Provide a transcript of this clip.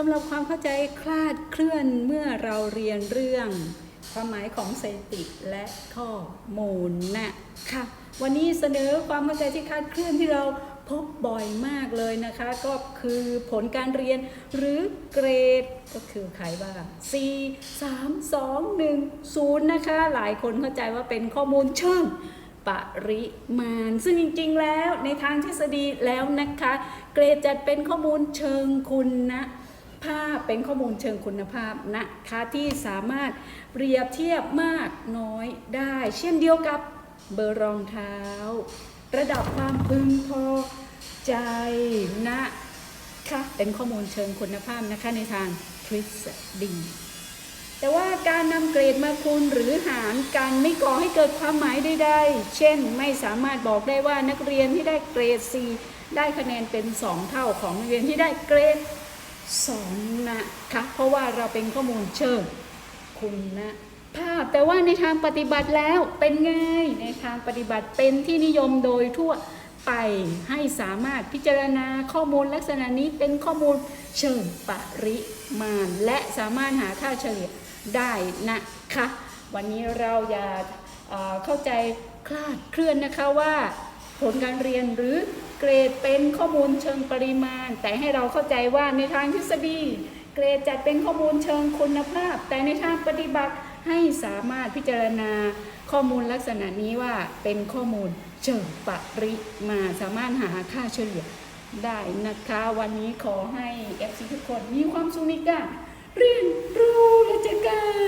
สำหรับความเข้าใจคลาดเคลื่อนเมื่อเราเรียนเรื่องความหมายของสถิติและข้อมูลนะคะวันนี้เสนอความเข้าใจที่คลาดเคลื่อนที่เราพบบ่อยมากเลยนะคะ ก็คือผลการเรียนหรือเกรดก็คือใครบ้าง4 3 2 1 0 นะคะ หลายคนเข้าใจว่าเป็นข้อมูลเชิงปริมาณ ซึ่งจริงๆแล้วในทางทฤษฎีแล้วนะคะ เกรดจัดเป็นข้อมูลเชิงคุณนะ ภาพเป็นข้อมูลเชิงคุณภาพนะคะที่สามารถเปรียบเทียบมากน้อยได้ เช่นเดียวกับเบอร์รองเท้า ระดับความพึงพอใจนะคะเป็นข้อมูลเชิงคุณภาพนะคะในทางทฤษฎีแต่ว่าการนำเกรดมาคูณหรือหารกันไม่ก่อให้เกิดความหมายใดๆเช่น ไม่สามารถบอกได้ว่านักเรียนที่ได้เกรด4ได้คะแนนเป็น 2 เท่าของนักเรียนที่ได้เกรด 2นะคะเพราะว่าเราเป็นข้อมูลเชิงคุณนะภาพแต่ว่าในทางปฏิบัติแล้วเป็นไงในทางปฏิบัติเป็นที่นิยมโดยทั่วไปให้สามารถพิจารณาข้อมูลลักษณะนี้เป็นข้อมูลเชิงปริมาณ และสามารถหาค่าเฉลี่ยได้นะคะ วันนี้เราอย่าเอ่อเข้าใจคลาดเคลื่อนนะคะว่าผลการเรียนหรือ เกรดเป็นข้อมูลเชิงปริมาณ แต่ให้เราเข้าใจว่าในทางทฤษฎี เกรดจัดเป็นข้อมูลเชิงคุณภาพ แต่ในทางปฏิบัติให้สามารถพิจารณาข้อมูลลักษณะนี้ว่าเป็นข้อมูลเชิงปริมาณสามารถหาค่าเฉลี่ยได้นะคะ วันนี้ขอให้ FC ทุกคนมีความสุขในการเรียนรู้และเจอกัน